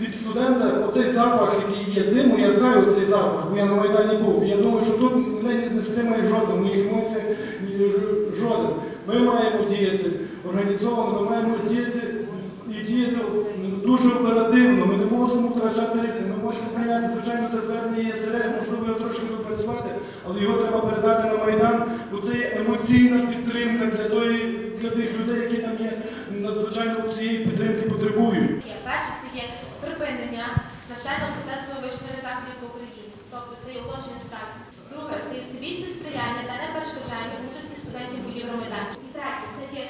від студента оцей запах, який є диму, я знаю цей запах, бо я на Майдані був. Я думаю, що тут мене не стримає жоден, моїх емоцій жоден. Ми маємо діяти організовано, ми маємо діяти і діяти дуже оперативно. Ми не можемо втрачати рік. Ми можемо прийняти, звичайно, це звернення серед, можливо, його трошки допрацювати, але його треба передати на Майдан, бо це є емоційна підтримка для того надзвичайно цієї підтримки потребують. Перше це є припинення навчального процесу вищих заходів по Україні, тобто це є оголошення страйку. Друге, це є всебічне сприяння та неперешкоджання участі студентів у Євромайдані. І третє, це є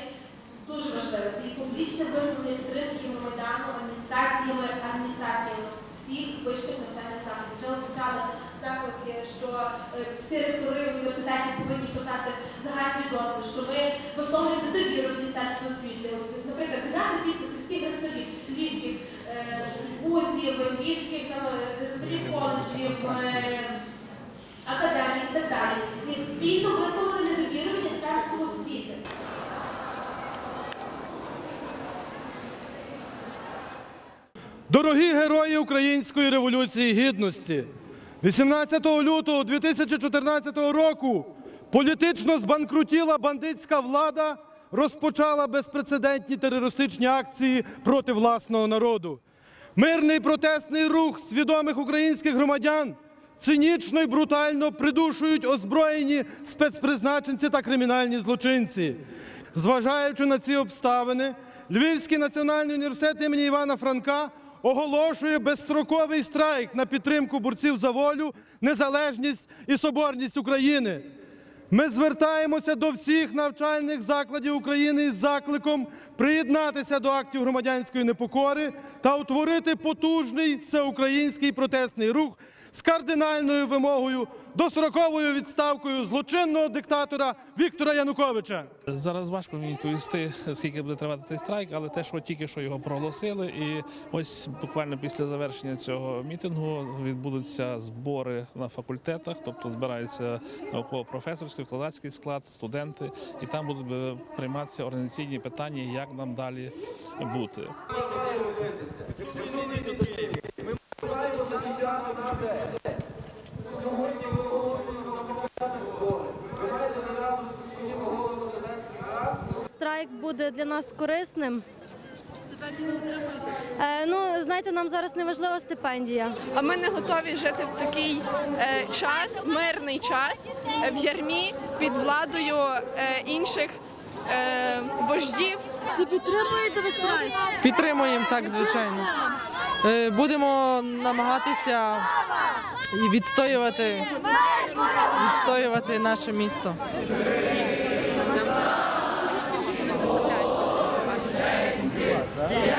дуже важливе, це є публічне висловлення підтримки Євромайдану адміністраціями, адміністраціями всіх вищих навчальних закладів. Вже звучали заклики, що е, всі ректори університетів повинні писати загальний дозвіл, що ми висловлюємо недовіру Міністерству освіти. От, підписи всіх ректорів львівських е, вузів, львівських директорів коледжів, академій і так далі. І спільно висловити недовіру Міністерству освіти. Дорогі герої Української революції гідності, 18 лютого 2014 року політично збанкрутіла бандитська влада, розпочала безпрецедентні терористичні акції проти власного народу. Мирний протестний рух свідомих українських громадян цинічно і брутально придушують озброєні спецпризначенці та кримінальні злочинці. Зважаючи на ці обставини, Львівський національний університет імені Івана Франка оголошує безстроковий страйк на підтримку борців за волю, незалежність і соборність України. Ми звертаємося до всіх навчальних закладів України із закликом приєднатися до актів громадянської непокори та утворити потужний всеукраїнський протестний рух з кардинальною вимогою достроковою відставкою злочинного диктатора Віктора Януковича. Зараз важко мені відповісти, скільки буде тривати цей страйк, але те, що тільки що його проголосили, і ось буквально після завершення цього мітингу відбудуться збори на факультетах, тобто збирається науково-професорський, викладацький склад, студенти, і там будуть е, прийматися організаційні питання, як нам далі бути. Страйк буде для нас корисним. Е, ну, знаєте, нам зараз не важлива стипендія. А ми не готові жити в такий е, час, мирний час е, в ярмі під владою е, інших е, вождів. Чи підтримуєте ви страйк? Підтримуємо так, звичайно. Е, Будемо намагатися і відстоювати, відстоювати наше місто. Yeah.